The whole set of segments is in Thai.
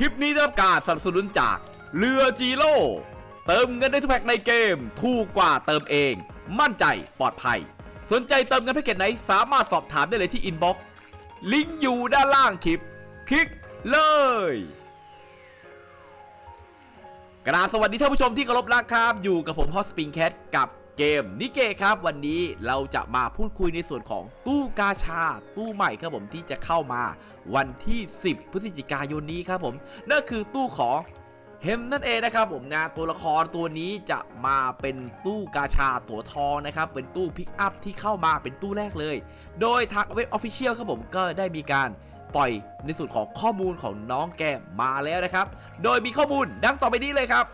คลิปนี้ได้รับการสนับสนุนจากเรือจีโร่เติมเงินได้ทุกแพ็กในเกม ถูกกว่าเติมเอง มั่นใจปลอดภัย สนใจเติมเงินแพ็กเกจไหนสามารถสอบถามได้เลยที่อินบ็อกซ์ลิงก์อยู่ด้านล่างคลิป คลิกเลย กราบสวัสดีท่านผู้ชมที่เคารพรักครับ อยู่กับผมฮอสปริงแคทกับ เกมนิเกครับวันนี้เราจะมาพูดคุยในส่วนของตู้กาชา ตู้ใหม่ครับผมที่จะเข้ามาวันที่ 10 พฤศจิกายนนี้ครับผมนั่นคือตู้ของเฮมนั่นเองนะครับผมนะตัวละครตัวนี้จะมาเป็นตู้กาชาตัวทองนะครับเป็นตู้พิกอัพที่เข้ามาเป็นตู้แรกเลย โดยทางเว็บออฟฟิเชียลครับผมก็ได้มีการปล่อยในส่วนของข้อมูลของน้องแกมมาแล้วนะครับ โดยมีข้อมูลดังต่อไปนี้เลยครับ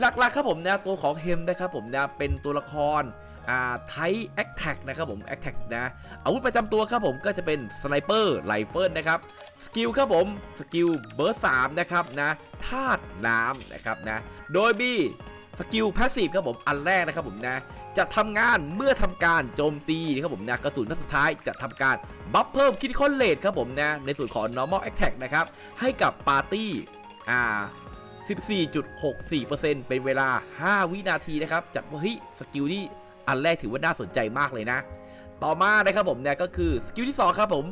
หลักๆครับผมนะตัวของเฮมนะครับผมนะเป็นตัวละครอ่าไทแอคแท็กนะครับผมแอคแท็กนะอาวุธประจำตัวครับผมก็จะเป็นสไนเปอร์ไรเฟิลนะครับสกิลครับผมสกิลเบอร์สามนะครับนะธาตุน้ำนะครับนะโดยมีสกิลแพสซีฟครับผมอันแรกนะครับผมนะจะทำงานเมื่อทำการโจมตีนะครับผมนะกระสุนนัดสุดท้ายจะทำการบัฟเพิ่มคิดคอนเลทครับผมนะในส่วนของ normal attack นะครับให้กับปาร์ตี้อ่า 14.64%เป็นเวลา 5 วินาทีนะครับจัดว่าเฮ้ยสกิลที่อันแรกถือว่าน่าสนใจมากเลยนะ ต่อมานะครับผมเนี่ยก็คือสกิลที่ 2 ครับผม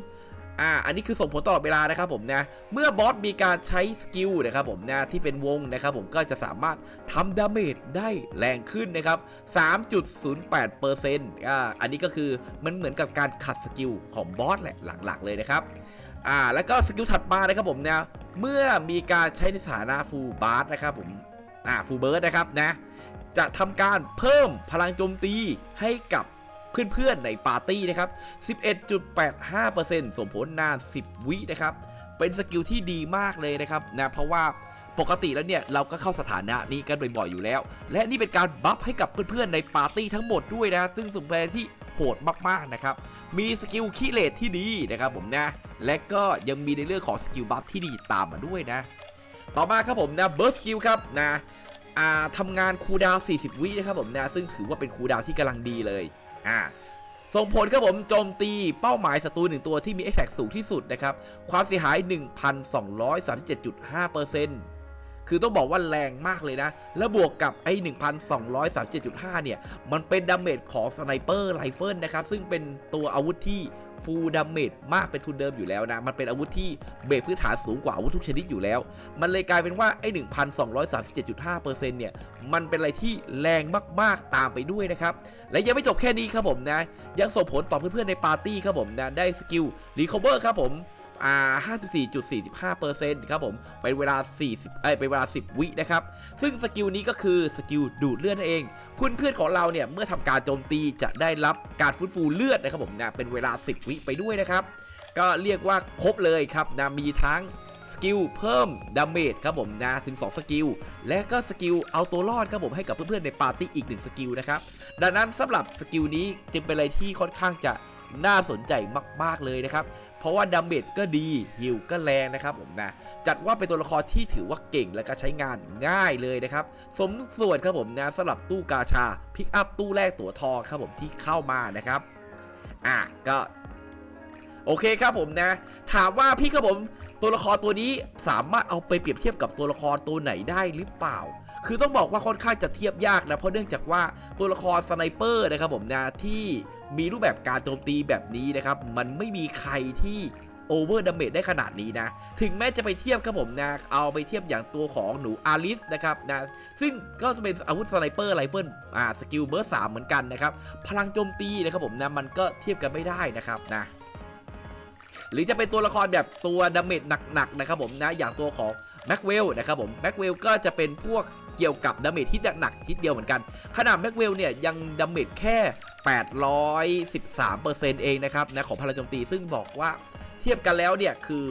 อ่าอันนี้คือส่งผลตลอดเวลานะครับผมนะเมื่อบอสมีการใช้สกิลนะครับผมนะที่เป็นวงนะครับผมก็จะสามารถทำดาเมจได้แรงขึ้นนะครับ 3.08%อ่าอันนี้ก็คือมันเหมือนกับการขัดสกิลของบอสแหละหลักๆเลยนะครับอ่าแล้วก็สกิลถัดมานะครับผมนะ เมื่อมีการใช้ในสถานะฟูลบาร์นะครับผมอ่าฟูลเบิร์ดนะครับนะ จะทำการเพิ่มพลังโจมตีให้กับเพื่อนๆในปาร์ตี้นะครับ 11.85%ส่งผลนาน 10 วินะครับ เป็นสกิลที่ดีมากเลยนะครับนะเพราะว่าปกติแล้วเนี่ยเราก็เข้าสถานะนี้กันบ่อยๆอยู่แล้ว และนี่เป็นการบัฟให้กับเพื่อนๆในปาร์ตี้ทั้งหมดด้วยนะ ซึ่งสมเป็นที่โหดมากๆนะครับ มีสกิลคีเลตที่ดีนะครับผมนะ และก็ยังมีในเรื่องของสกิลบัฟที่ดีตามมาด้วยนะ ต่อมาครับผมนะเบิร์สกิลครับนะอ่าทำงานคูดาว 40 วินะครับผมนะซึ่งถือว่าเป็นคูดาวที่กำลังดีเลยอ่าส่งผลครับผมโจมตีเป้าหมายศัตรูหนึ่งตัวที่มีเอฟเฟกสูงที่สุดนะครับ ความเสียหาย 1,237.5% คือต้องบอกว่าแรงมากเลยนะ แล้วบวกกับไอ้1,237.5 เนี่ย มันเป็นดาเมจของสไนเปอร์ไรเฟิลนะครับ ซึ่งเป็นตัวอาวุธที่ฟูลดาเมจมากเป็นทุนเดิมอยู่แล้วนะ มันเป็นอาวุธที่เบสพื้นฐานสูงกว่าอาวุธทุกชนิดอยู่แล้ว มันเลยกลายเป็นว่าไอ้1,237.5%เนี่ย มันเป็นอะไรที่แรงมากๆตามไปด้วยนะครับ และยังไม่จบแค่นี้ครับผมนะ ยังส่งผลต่อเพื่อนๆในปาร์ตี้ครับผมนะ ได้สกิลรีคอเวอร์ครับผม อ่า54.45%ครับผม เป็นเวลา 40เอ้ยเป็นเวลา 10 วินะครับ ซึ่งสกิลนี้ก็คือสกิลดูดเลือดนั่นเองเพื่อนๆของเราเนี่ย เมื่อทำการโจมตีจะได้รับการฟื้นฟูเลือดนะครับผมนะเป็นเวลา 10 วิไปด้วยนะครับ ก็เรียกว่าครบเลยครับนะมีทั้งสกิลเพิ่มดาเมจครับผมนะถึง 2 สกิล และก็สกิลเอาตัวรอดครับผมให้กับเพื่อนๆในปาร์ตี้อีก 1 สกิลนะครับ ดังนั้นสำหรับสกิลนี้จึงเป็นอะไรที่ค่อนข้างจะน่าสนใจมาก ๆ เลยนะครับ เพราะว่าดาเมจก็ดีฮิลก็แรงนะครับผมนะจัดว่าเป็นตัวละครที่ถือว่าเก่งและก็ใช้งานง่ายเลยนะครับ สมส่วนครับผมนะสำหรับตู้กาชาพิกอัพตู้แรกตัวทองครับผมที่เข้ามานะครับอะก็โอเคครับผมนะ ถามว่าพี่ครับผมตัวละครตัวนี้สามารถเอาไปเปรียบเทียบกับตัวละครตัวไหนได้หรือเปล่า คือต้องบอกว่าค่อนข้างจะเทียบยากนะ เพราะเนื่องจากว่าตัวละครสไนเปอร์นะครับผมนะที่มีรูปแบบการโจมตีแบบนี้นะครับ มันไม่มีใครที่โอเวอร์ดาเมจได้ขนาดนี้นะ ถึงแม้จะไปเทียบครับผมนะ เอาไปเทียบอย่างตัวของหนูอาริสนะครับนะ ซึ่งก็จะเป็นอาวุธสไนเปอร์ไรเฟิลอ่าสกิลเบอร์สามเหมือนกันนะครับ พลังโจมตีนะครับผมนะ มันก็เทียบกันไม่ได้นะครับนะ หรือจะเป็นตัวละครแบบตัวดาเมจหนักๆนะครับผมนะ อย่างตัวของแม็กเวลนะครับผม แม็กเวลก็จะเป็นพวก เกี่ยวกับดาเมจที่หนักๆทิศเดียวเหมือนกัน ขนาดแม็กเวลเนี่ยยังดาเมจแค่ 813%เองนะครับนะของพลังโจมตีซึ่งบอกว่าเทียบกันแล้วเนี่ยคือ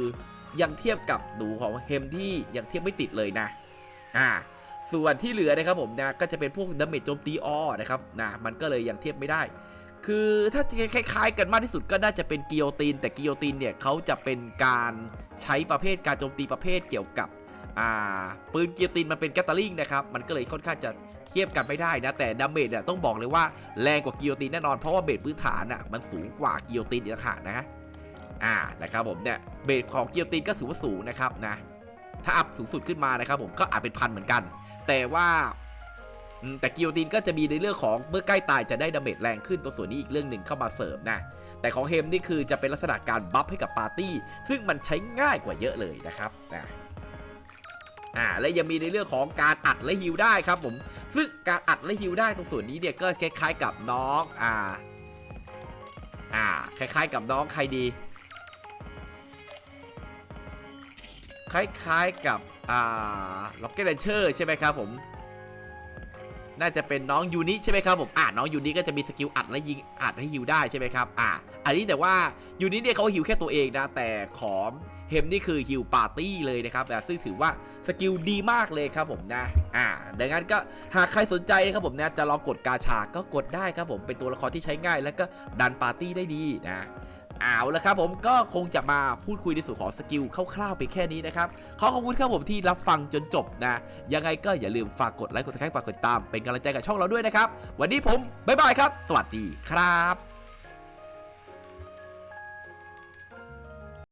ยังเทียบกับหนูของเฮมที่ยังเทียบไม่ติดเลยนะ อ่า ส่วนที่เหลือนะครับผมนะก็จะเป็นพวกดาเมจโจมตีอ้อนะครับนะมันก็เลยยังเทียบไม่ได้ คือถ้าคล้ายๆ กันมากที่สุดก็น่าจะเป็นกิโยติน แต่กิโยตินเนี่ยเขาจะเป็นการใช้ประเภทการโจมตีประเภทเกี่ยวกับ อ่า ปืนเกิโยตินมันเป็นแกตเตอร์ลิงนะครับ มันก็เลยค่อนข้างจะเทียบกันไม่ได้นะ แต่ดาเมจเนี่ยต้องบอกเลยว่าแรงกว่ากิโยตินแน่นอนเพราะว่าเบสพื้นฐานอะมันสูงกว่ากิโยตินอีกต่างหากนะอ่านะครับผมเนี่ยเบสของกิโยตินก็ถือว่าสูงนะครับนะถ้าอัพสูงสุดขึ้นมานะครับผมก็อาจเป็นพันเหมือนกัน แต่ว่าแต่กิโยตินก็จะมีในเรื่องของเมื่อใกล้ตายจะได้ดาเมจแรงขึ้นตัวส่วนนี้อีกเรื่องหนึ่งเข้ามาเสริมนะแต่ของเฮมนี่คือจะเป็นลักษณะการบัฟให้กับปาร์ตี้ ซึ่งมันใช้ง่ายกว่าเยอะเลยนะครับนะ อ่าและยังมีในเรื่องของการอัดและฮิวได้ครับผมซึ่งการอัดและฮิวได้ตรงส่วนนี้เนี่ยก็คล้ายๆกับน้องอ่าอ่าคล้ายๆกับน้องใครดี คล้ายๆกับอ่าล็อกเก็ตเลนเชอร์ใช่ไหมครับผม น่าจะเป็นน้องยูนิใช่ไหมครับผมอ่าน้องยูนิก็จะมีสกิลอัดและยิงอัดให้ฮิวได้ใช่ไหมครับอ่าอันนี้แต่ว่ายูนิเนี่ยเขาฮิวแค่ตัวเองนะแต่ของเฮมนี่คือฮิวปาร์ตี้เลยนะครับแต่ซึ่งถือว่าสกิลดีมากเลยครับผมนะอ่าดังนั้นก็หากใครสนใจนะครับผมนะจะลองกดกาชาก็กดได้ครับผมเป็นตัวละครที่ใช้ง่าย แล้วก็ดันปาร์ตี้ได้ดีนะ เอาละครับผมก็คงจะมาพูดคุยในส่วนของสกิลคร่าวๆไปแค่นี้นะครับ ขอขอบคุณครับผมที่รับฟังจนจบนะ ยังไงก็อย่าลืมฝากกดไลค์กดติดตามฝากกดติดตาม เป็นกำลังใจกับช่องเราด้วยนะครับ วันนี้ผมบ๊ายบายครับ สวัสดีครับ